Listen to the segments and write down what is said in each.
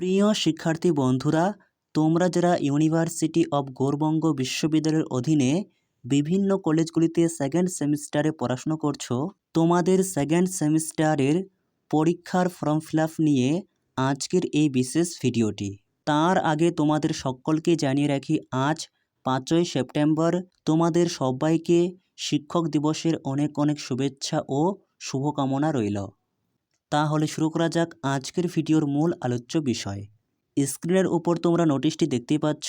প্রিয় শিক্ষার্থী বন্ধুরা, তোমরা যারা ইউনিভার্সিটি অব গৌরবঙ্গ বিশ্ববিদ্যালয়ের অধীনে বিভিন্ন কলেজগুলিতে সেকেন্ড সেমিস্টারে পড়াশুনো করছ, তোমাদের সেকেন্ড সেমিস্টারের পরীক্ষার ফর্ম ফিল নিয়ে আজকের এই বিশেষ ভিডিওটি তার আগে তোমাদের সকলকে জানিয়ে রাখি, আজ পাঁচই সেপ্টেম্বর, তোমাদের সবাইকে শিক্ষক দিবসের অনেক অনেক শুভেচ্ছা ও শুভকামনা রইল। তাহলে শুরু করা যাক আজকের ভিডিওর মূল আলোচ্য বিষয়। স্ক্রিনের উপর তোমরা নোটিশটি দেখতেই পাচ্ছ,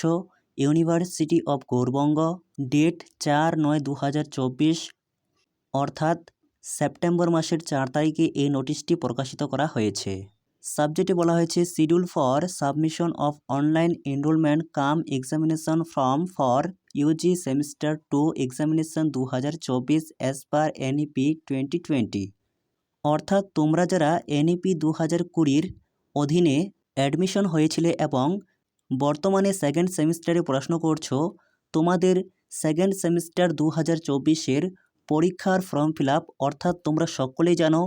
ইউনিভার্সিটি অব গৌরবঙ্গ, ডেট চার নয় দু অর্থাৎ সেপ্টেম্বর মাসের চার তারিখে এই নোটিশটি প্রকাশিত করা হয়েছে। সাবজেক্টে বলা হয়েছে, schedule for submission of online enrolment cum examination form for UG semester two examination দু হাজার চব্বিশ as per NEP twenty twenty. অর্থাৎ তোমরা যারা এনইপি দু হাজার কুড়ির অধীনে অ্যাডমিশন হয়েছিলে এবং বর্তমানে সেকেন্ড সেমিস্টারে পড়াশুনো করছ, তোমাদের সেকেন্ড সেমিস্টার দু হাজার চব্বিশের পরীক্ষার ফর্ম ফিল আপ অর্থাৎ তোমরা সকলেই জানো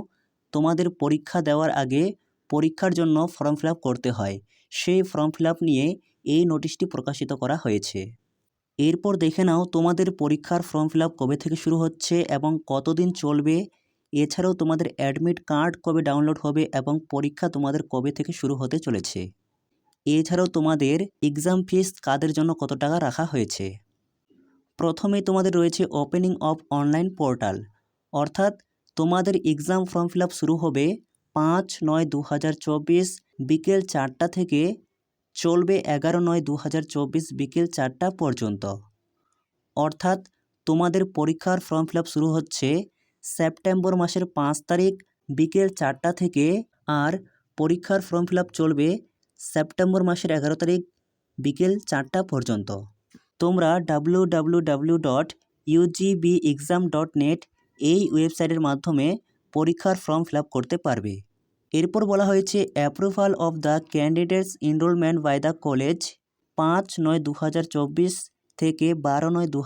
তোমাদের পরীক্ষা দেওয়ার আগে পরীক্ষার জন্য ফর্ম ফিল করতে হয়। সেই ফর্ম ফিল নিয়ে এই নোটিশটি প্রকাশিত করা হয়েছে। এরপর দেখে নাও তোমাদের পরীক্ষার ফর্ম ফিল কবে থেকে শুরু হচ্ছে এবং কতদিন চলবে এছাড়াও তোমাদের অ্যাডমিট কার্ড কবে ডাউনলোড হবে এবং পরীক্ষা তোমাদের কবে থেকে শুরু হতে চলেছে? এছাড়াও তোমাদের এক্সাম ফিস কাদের জন্য কত টাকা রাখা হয়েছে? প্রথমে তোমাদের রয়েছে ওপেনিং অফ অনলাইন পোর্টাল অর্থাৎ তোমাদের এক্সাম ফর্ম ফিল শুরু হবে পাঁচ নয় দু হাজার চব্বিশ বিকেল চারটা থেকে চলবে এগারো নয় দু হাজার চব্বিশ বিকেল চারটা পর্যন্ত। অর্থাৎ তোমাদের পরীক্ষার ফর্ম ফিল শুরু হচ্ছে সেপ্টেম্বর মাসের পাঁচ তারিখ বিকেল চারটা থেকে আর পরীক্ষার ফর্ম ফিল চলবে সেপ্টেম্বর মাসের এগারো তারিখ বিকেল চারটা পর্যন্ত। তোমরা W W W dot UGB exam dot net এই ওয়েবসাইটের মাধ্যমে পরীক্ষার ফর্ম ফিল করতে পারবে। এরপর বলা হয়েছে approval of the candidates enrolment by the college পাঁচ নয় দু থেকে বারো নয় দু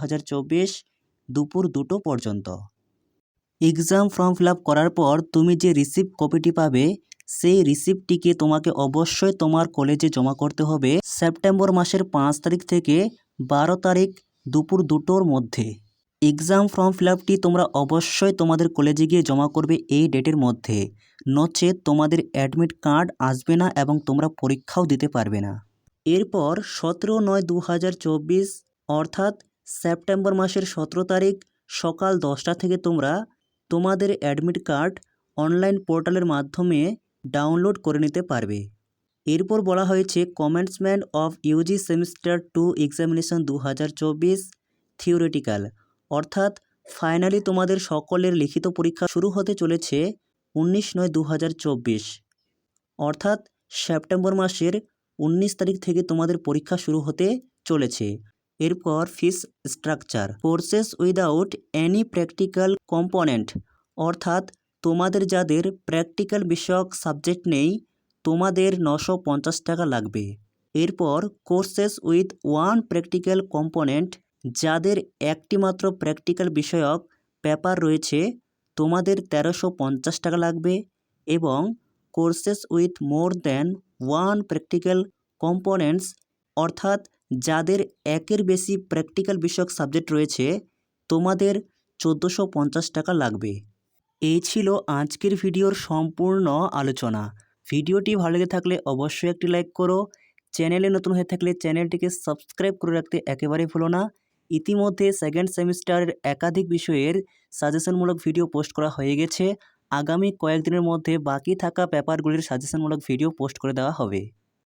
দুপুর দুটো পর্যন্ত। এক্সাম ফর্ম ফিল করার পর তুমি যে রিসিপ্ট কপিটি পাবে, সেই রিসিপ্টটিকে তোমাকে অবশ্যই তোমার কলেজে জমা করতে হবে সেপ্টেম্বর মাসের পাঁচ তারিখ থেকে বারো তারিখ দুপুর দুটোর মধ্যে। এক্সাম ফর্ম ফিল তোমরা অবশ্যই তোমাদের কলেজে গিয়ে জমা করবে এই ডেটের মধ্যে। নচেত তোমাদের অ্যাডমিট কার্ড আসবে না এবং তোমরা পরীক্ষাও দিতে পারবে না। এরপর সতেরো নয় দু অর্থাৎ সেপ্টেম্বর মাসের সতেরো তারিখ সকাল দশটা থেকে তোমরা তোমাদের অ্যাডমিট কার্ড অনলাইন পোর্টালের মাধ্যমে ডাউনলোড করে নিতে পারবে। এরপর বলা হয়েছে commencement of UG semester two examination দু হাজার চব্বিশ থিওরিটিক্যাল। অর্থাৎ, ফাইনালি তোমাদের সকলের লিখিত পরীক্ষা শুরু হতে চলেছে উনিশ নয় দু হাজার চব্বিশ। অর্থাৎ, সেপ্টেম্বর মাসের উনিশ তারিখ থেকে তোমাদের পরীক্ষা শুরু হতে চলেছে। এরপর fees structure courses without any practical component অর্থাৎ তোমাদের যাদের প্র্যাকটিক্যাল বিষয়ক সাবজেক্ট নেই, তোমাদের নশো পঞ্চাশ টাকা লাগবে। এরপর courses with one practical component যাদের একটি মাত্র প্র্যাকটিক্যাল বিষয়ক পেপার রয়েছে, তোমাদের তেরোশো পঞ্চাশ টাকা লাগবে এবং courses with more than one practical components অর্থাৎ যাদের একের বেশি প্র্যাকটিক্যাল বিষয়ক সাবজেক্ট রয়েছে, তোমাদের চোদ্দোশো পঞ্চাশ টাকা লাগবে। এই ছিল আজকের ভিডিওর সম্পূর্ণ আলোচনা। ভিডিওটি ভালো লেগে থাকলে অবশ্যই একটি লাইক করো। চ্যানেলে নতুন হয়ে থাকলে চ্যানেলটিকে সাবস্ক্রাইব করে রাখতে একেবারেই ভুলো না। ইতিমধ্যে সেকেন্ড সেমিস্টারের একাধিক বিষয়ের সাজেশনমূলক ভিডিও পোস্ট করা হয়ে গেছে। আগামী কয়েকদিনের মধ্যে বাকি থাকা পেপারগুলির সাজেশনমূলক ভিডিও পোস্ট করে দেওয়া হবে।